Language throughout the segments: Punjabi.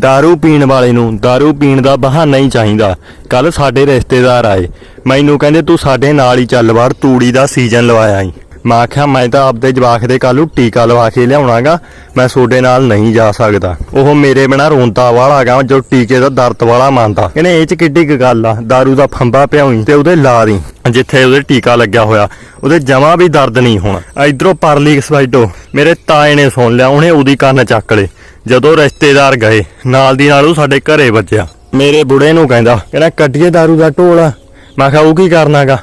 दारू ਪੀਣ ਵਾਲੇ ਨੂੰ दारू ਪੀਣ ਦਾ ਬਹਾਨਾ ਹੀ ਚਾਹੀਦਾ ਕੱਲ ਸਾਡੇ ਰਿਸ਼ਤੇਦਾਰ ਆਏ ਮੈਨੂੰ ਕਹਿੰਦੇ ਤੂੰ ਸਾਡੇ ਨਾਲ ਹੀ ਚੱਲ ਵੜ ਤੂੜੀ ਦਾ ਸੀਜ਼ਨ ਲਵਾਇਆ ਈ ਮੈਂ ਆਖਿਆ ਮੈਂ ਤਾਂ ਆਪਦੇ ਜਵਾਕ ਦੇ ਕੱਲ੍ਹ ਨੂੰ ਟੀਕਾ ਲਵਾ ਕੇ ਲਿਆਉਣਾਗਾ ਮੈਂ ਤੁਹਾਡੇ ਨਾਲ ਨਹੀਂ ਜਾ ਸਕਦਾ ਉਹ ਮੇਰੇ ਬਿਨਾ ਰੋਂਦਾ ਵਾਲਾ ਗਾ ਜੋ ਟੀਕੇ ਦਾ ਦਰਦ ਵਾਲਾ ਮੰਨਦਾ ਕਹਿੰਦੇ ਇਹ ਚ ਕਿੱਡੀ ਕੁ ਗੱਲ ਆ दारू ਦਾ ਫੰਬਾ ਪਿਆਉਈ ਤੇ ਉਹਦੇ ਲਾ ਦੀ ਜਿੱਥੇ ਉਹਦੇ ਟੀਕਾ ਲੱਗਿਆ ਹੋਇਆ ਉਹਦੇ ਜਮਾ ਵੀ ਦਰਦ ਨਹੀਂ ਹੋਣਾ ਇਧਰੋਂ ਪਰਲੀ ਸਵਾਈਡੋ ਮੇਰੇ ਤਾਏ ਨੇ ਸੁਣ ਲਿਆ ਉਹਨੇ ਉਹਦੀ ਕੰਨ ਚੱਕ ਲਏ ਜਦੋਂ ਰਿਸ਼ਤੇਦਾਰ ਗਏ ਨਾਲ ਦੀ ਨਾਲ ਉਹ ਸਾਡੇ ਘਰੇ ਵੱਜਿਆ ਮੇਰੇ ਬੁੜੇ ਨੂੰ ਕਹਿੰਦਾ ਕਹਿੰਦਾ ਕੱਢੀਏ दारू ਦਾ ਢੋਲ ਮੈਂ ਕਿਹਾ ਉਹ ਕੀ ਕਰਨਾਗਾ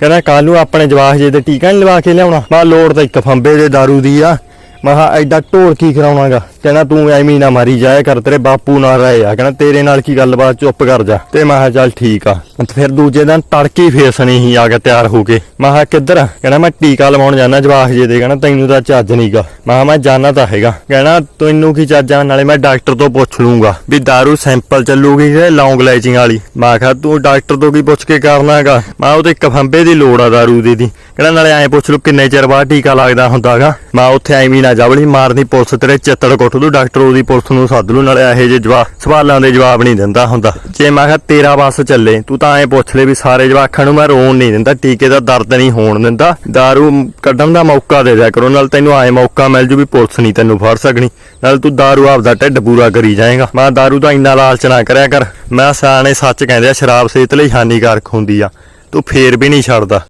ਕਹਿੰਦਾ ਕੱਲ ਨੂੰ ਆਪਣੇ ਜਵਾਕ ਜੇ ਤੇ ਟੀਕਾ ਨਹੀਂ ਲਵਾ ਕੇ ਲਿਆਉਣਾ ਮੈਂ ਲੋੜ ਤਾਂ ਇੱਕ ਫੰਬੇ ਦੇ दारू ਦੀ ਆ ਮੈਂ ਕਿਹਾ ਐਡਾ ਢੋਲ ਕੀ ਕਰਾਉਣਾਗਾ ਕਹਿੰਦਾ ਤੂੰ ਐਵੇਂ ਹੀ ਨਾ ਮਾਰੀ ਜਾਇਆ ਕਰ ਤੇਰੇ ਬਾਪੂ ਨਾਲ ਰਹੇ ਆ ਕਹਿੰਦਾ ਤੇਰੇ ਨਾਲ ਕੀ ਗੱਲਬਾਤ ਚੁੱਪ ਕਰ ਜਾ ਤੇ ਮੈਂ ਕਿਹਾ ਚੱਲ ਠੀਕ ਆ ਤੇ ਫਿਰ ਦੂਜੇ ਦਿਨ ਤੜਕੇ ਹੀ ਫੇਰ ਸਣੀ ਹੀ ਆ ਕੇ ਤਿਆਰ ਹੋ ਕੇ ਮੈਂ ਕਿਹਾ ਕਿੱਧਰ ਆ? ਕਹਿੰਦਾ ਮੈਂ ਟੀਕਾ ਲਵਾਉਣ ਜਾਣਾ ਜਵਾਕ ਜੇ ਦੇ ਕਹਿੰਦਾ ਤੈਨੂੰ ਤਾਂ ਚੱਜ ਨਹੀਂਗਾ ਮੈਂ ਕਿਹਾ ਮੈਂ ਜਾਣਾ ਤਾਂ ਹੈਗਾ ਕਹਿੰਦਾ ਤੈਨੂੰ ਕੀ ਚੱਜ ਆ ਨਾਲੇ ਮੈਂ ਡਾਕਟਰ ਤੋਂ ਪੁੱਛ ਲੂੰਗਾ ਵੀ दारू ਸੈਂਪਲ ਚੱਲੂਗੀ ਕਿ ਲੌਂਗ ਲੈਚਿੰਗ ਵਾਲੀ ਮੈਂ ਕਿਹਾ ਤੂੰ ਡਾਕਟਰ ਤੋਂ ਕੀ ਪੁੱਛ ਕੇ ਕਰਨਾ ਹੈਗਾ ਮੈਂ ਉਹਦੇ ਇੱਕ ਫੰਬੇ ਦੀ ਲੋੜ ਆ दारू ਦੀ ਦੀ ਕਹਿੰਦਾ ਨਾਲੇ ਐਂ ਪੁੱਛ ਲੂ ਕਿੰਨੇ ਚਿਰ ਬਾਅਦ ਟੀਕਾ ਲੱਗਦਾ ਹੁੰਦਾਗਾ ਮੈਂ ਉੱਥੇ ਐਵੇਂ ਨਾ ਜਬਲੀ ਮਾਰਨੀ ਪੁਲਿਸ ਤੇਰੇ ਚਿੱਤੜ ਕੁੱਟ ਦੂ ਡਾਕਟਰ ਉਹਦੀ ਪੁਲਿਸ ਨੂੰ ਸੱਦ ਲੂ ਨਾਲੇ ਇਹੋ ਜਿਹੇ ਜਵਾਬ ਸਵਾਲਾਂ ਦੇ ਜਵਾਬ ਨਹੀਂ ਦਿੰਦਾ ਹੁੰਦਾ ਜੇ ਮੈਂ ਕਿਹਾ ਤੇਰਾ ਬਸ ਚੱਲੇ ਤੂੰ ਤਾਂ ਐਂ ਪੁੱਛ ਲੈ ਵੀ ਸਾਰੇ ਜਵਾਖਾਂ ਨੂੰ ਮੈਂ ਰੋਣ ਨਹੀਂ ਦਿੰਦਾ ਟੀਕੇ ਦਾ ਦਰਦ ਨਹੀਂ ਹੋਣ ਦਿੰਦਾ दारू ਕੱਢਣ ਦਾ ਮੌਕਾ ਦੇ ਦਿਆ ਕਰੋ ਨਾਲ ਤੈਨੂੰ ਆਏ ਮੌਕਾ ਮਿਲ ਜੂ ਵੀ ਪੁਲਿਸ ਨਹੀਂ ਤੈਨੂੰ ਫੜ ਸਕਣੀ ਨਾਲ ਤੂੰ दारू ਆਪਦਾ ਢਿੱਡ ਪੂਰਾ ਕਰੀ ਜਾਏਗਾ ਮੈਂ दारू ਦਾ ਇੰਨਾ ਲਾਲਚ ਨਾ ਕਰਿਆ ਕਰ ਮੈਂ ਸਿਆਣੇ ਸੱਚ ਕਹਿੰਦੇ ਆ ਸ਼ਰਾਬ ਸਿਹਤ ਲਈ ਹਾਨੀਕਾਰਕ ਹੁੰਦੀ ਆ ਤੂੰ ਫੇਰ ਵੀ ਨਹੀਂ ਛੱਡਦਾ